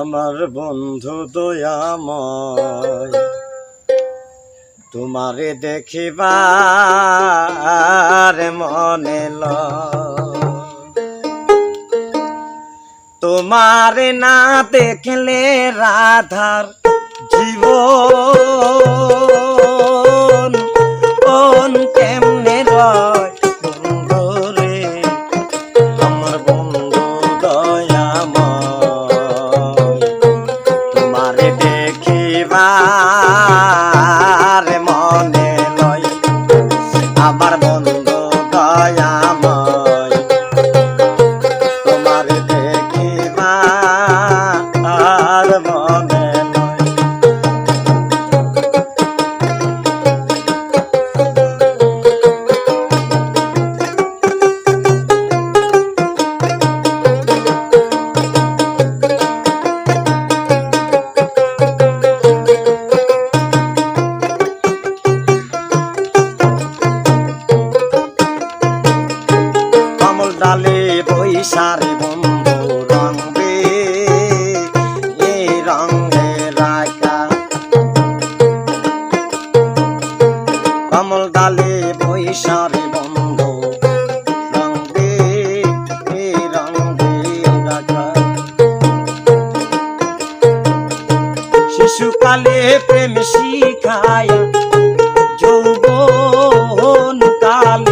আমার বন্ধু দয়াময় তোমারে দেখিবার মনে লয়। তোমারে না দেখলে রাধার জীবন আমার বৈশারে বন্ধু রঙবে এই রঙে রাখা। কমল ডালে বৈশারে বন্ধু রঙবে এই রঙে রাখা। শিশুকালে প্রেম শিখায় যৌবন কালে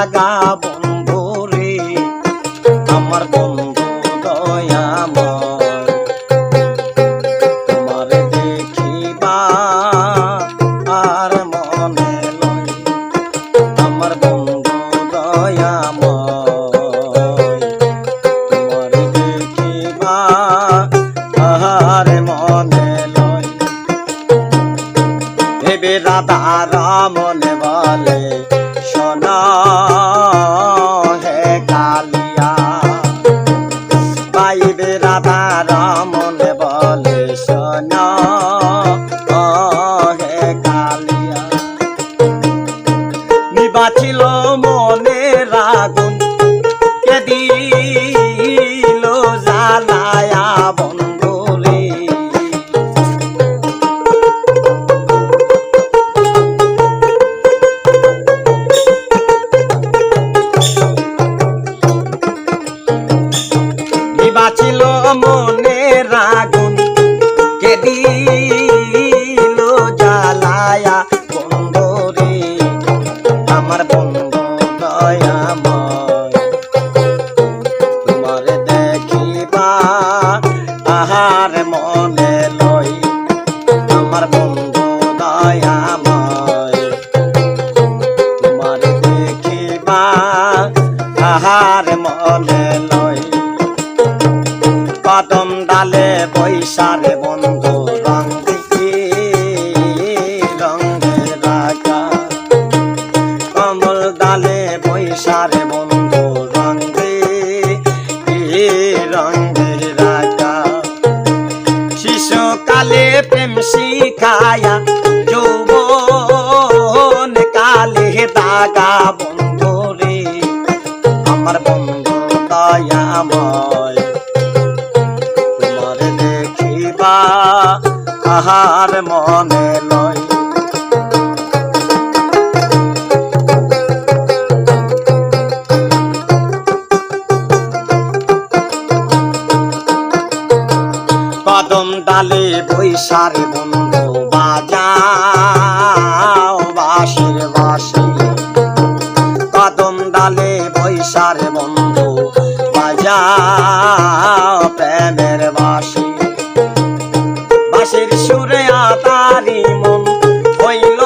দাগা বন্ধরে আমার বন্ধু দয়াময়। তোমার দেখিবা আর মনে লয় আমার বন্ধু দয়াময়। তোমার দেখিবা আর মনে লয় ভেবে রাধা রামনে বলে শোনা আহার মনে লই, আমার বন্ধু দয়াময়। তোমার দেখিবা আহার মনে লই, কদম ডালে বৈশারে বন্ধু শিশুকালে প্রেম শিখায়া যৌবন কালে দাগা বন্ধু রে। আমার বন্ধু দয়াময়, তোমার দেখিবা আহার মনে ডালে বৈশার বন্ধু বাজাও বাঁশের বাসে কদম ডালে বৈশার বন্ধু বাজাও প্রেমের বাসি বাসের সুরে আতারি মন হইল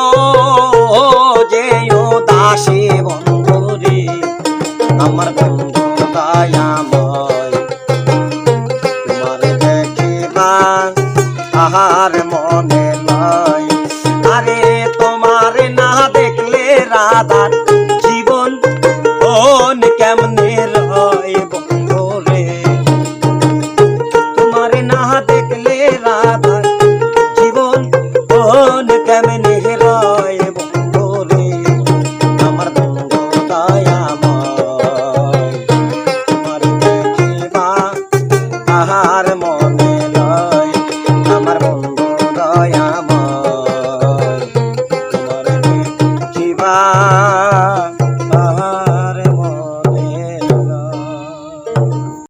যে ও দাসে বন্ধু রে। আমার তাহার মনে না